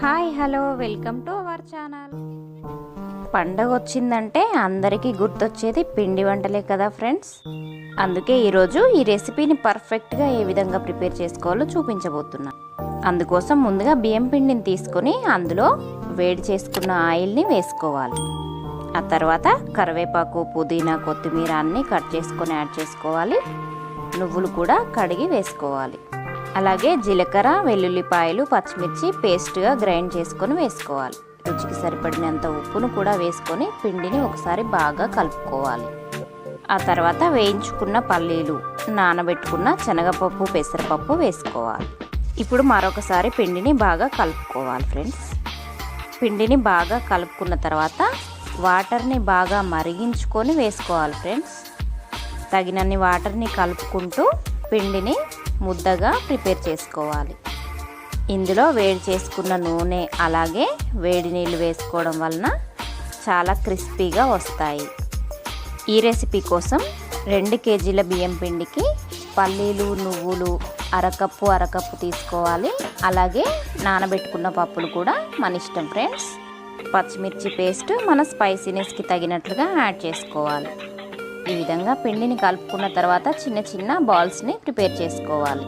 Hi hello welcome to our channel. పండగ వచ్చిందంటే అందరికీ గుర్తొచ్చేది పిండి వంటలే కదా ఫ్రెండ్స్. అందుకే ఈరోజు ఈ రెసిపీని పర్ఫెక్ట్గా ఏ విధంగా ప్రిపేర్ చేసుకోవాలో చూపించబోతున్నా. అందుకోసం ముందుగా బియ్యం పిండిని తీసుకొని అందులో వేడి చేసుకున్న ఆయిల్ని వేసుకోవాలి. ఆ తర్వాత కరివేపాకు పుదీనా కొత్తిమీర అన్నీ కట్ చేసుకొని యాడ్ చేసుకోవాలి. నువ్వులు కూడా కడిగి వేసుకోవాలి. అలాగే జీలకర్ర వెల్లుల్లిపాయలు పచ్చిమిర్చి పేస్ట్గా గ్రైండ్ చేసుకొని వేసుకోవాలి. రుచికి సరిపడినంత ఉప్పును కూడా వేసుకొని పిండిని ఒకసారి బాగా కలుపుకోవాలి. ఆ తర్వాత వేయించుకున్న పల్లీలు నానబెట్టుకున్న శనగపప్పు పెసరపప్పు వేసుకోవాలి. ఇప్పుడు మరొకసారి పిండిని బాగా కలుపుకోవాలి ఫ్రెండ్స్. పిండిని బాగా కలుపుకున్న తర్వాత వాటర్ని బాగా మరిగించుకొని వేసుకోవాలి ఫ్రెండ్స్. తగినన్ని వాటర్ని కలుపుకుంటూ పిండిని ముద్దగా ప్రిపేర్ చేసుకోవాలి. ఇందులో వేడి చేసుకున్న నూనె అలాగే వేడి నీళ్ళు వేసుకోవడం వలన చాలా క్రిస్పీగా వస్తాయి. ఈ రెసిపీ కోసం రెండు కేజీల బియ్యం పిండికి పల్లీలు నువ్వులు అరకప్పు అరకప్పు తీసుకోవాలి. అలాగే నానబెట్టుకున్న పప్పులు కూడా మన ఇష్టం ఫ్రెండ్స్. పచ్చిమిర్చి పేస్ట్ మన స్పైసీనెస్కి తగినట్లుగా యాడ్ చేసుకోవాలి. ఈ విధంగా పిండిని కలుపుకున్న తర్వాత చిన్న చిన్న బాల్స్ని ప్రిపేర్ చేసుకోవాలి.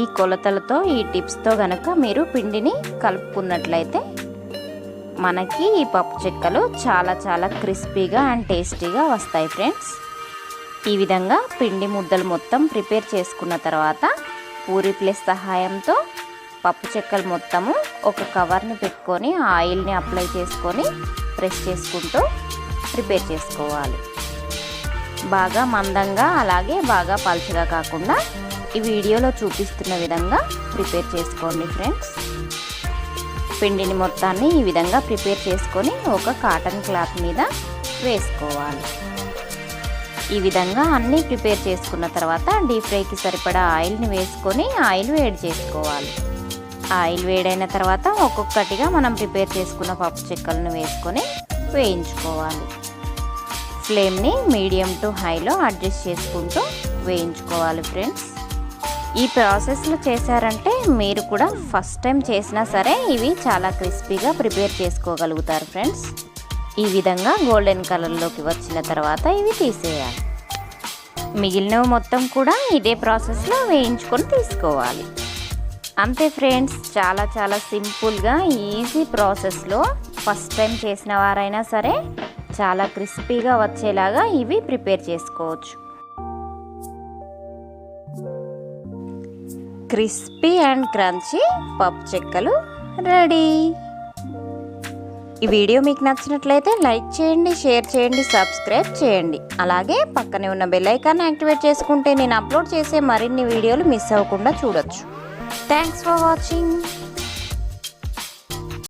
ఈ కొలతలతో ఈ టిప్స్తో గనక మీరు పిండిని కలుపుకున్నట్లయితే మనకి ఈ పప్పు చెక్కలు చాలా చాలా క్రిస్పీగా అండ్ టేస్టీగా వస్తాయి ఫ్రెండ్స్. ఈ విధంగా పిండి ముద్దలు మొత్తం ప్రిపేర్ చేసుకున్న తర్వాత పూరి ప్లేస్ సహాయంతో పప్పు చెక్కలు మొత్తము ఒక కవర్ని పెట్టుకొని ఆయిల్ని అప్లై చేసుకొని ప్రెస్ చేసుకుంటూ ప్రిపేర్ చేసుకోవాలి. బాగా మందంగా అలాగే బాగా పలుచగా కాకుండా ఈ వీడియోలో చూపిస్తున్న విధంగా ప్రిపేర్ చేసుకోండి ఫ్రెండ్స్. పిండిని మొత్తాన్ని ఈ విధంగా ప్రిపేర్ చేసుకొని ఒక కాటన్ క్లాత్ మీద వేసుకోవాలి. ఈ విధంగా అన్నీ ప్రిపేర్ చేసుకున్న తర్వాత డీప్ ఫ్రైకి సరిపడా ఆయిల్ని వేసుకొని ఆయిల్ వేడి చేసుకోవాలి. ఆయిల్ వేడైన తర్వాత ఒక్కొక్కటిగా మనం ప్రిపేర్ చేసుకున్న పప్పు చెక్కలను వేసుకొని వేయించుకోవాలి. ఫ్లేమ్ని మీడియం టు హైలో అడ్జస్ట్ చేసుకుంటూ వేయించుకోవాలి ఫ్రెండ్స్. ఈ ప్రాసెస్లో చేశారంటే మీరు కూడా ఫస్ట్ టైం చేసినా సరే ఇవి చాలా క్రిస్పీగా ప్రిపేర్ చేసుకోగలుగుతారు ఫ్రెండ్స్. ఈ విధంగా గోల్డెన్ కలర్లోకి వచ్చిన తర్వాత ఇవి తీసేయాలి. మిగిలినవి మొత్తం కూడా ఇదే ప్రాసెస్లో వేయించుకొని తీసుకోవాలి. అంతే ఫ్రెండ్స్ చాలా చాలా సింపుల్గా ఈజీ ప్రాసెస్లో ఫస్ట్ టైం చేసిన వారైనా సరే చాలా క్రిస్పీగా వచ్చేలాగా ఇవి ప్రిపేర్ చేసుకోవచ్చు. క్రిస్పీ అండ్ క్రంచీ పప్పు చెక్కలు రెడీ. ఈ వీడియో మీకు నచ్చినట్లయితే లైక్ చేయండి షేర్ చేయండి సబ్స్క్రైబ్ చేయండి. అలాగే పక్కనే ఉన్న బెల్ ఐకాన్ యాక్టివేట్ చేసుకుంటే నేను అప్లోడ్ చేసే మరిన్ని వీడియోలు మిస్ అవ్వకుండా చూడొచ్చు. Thanks for watching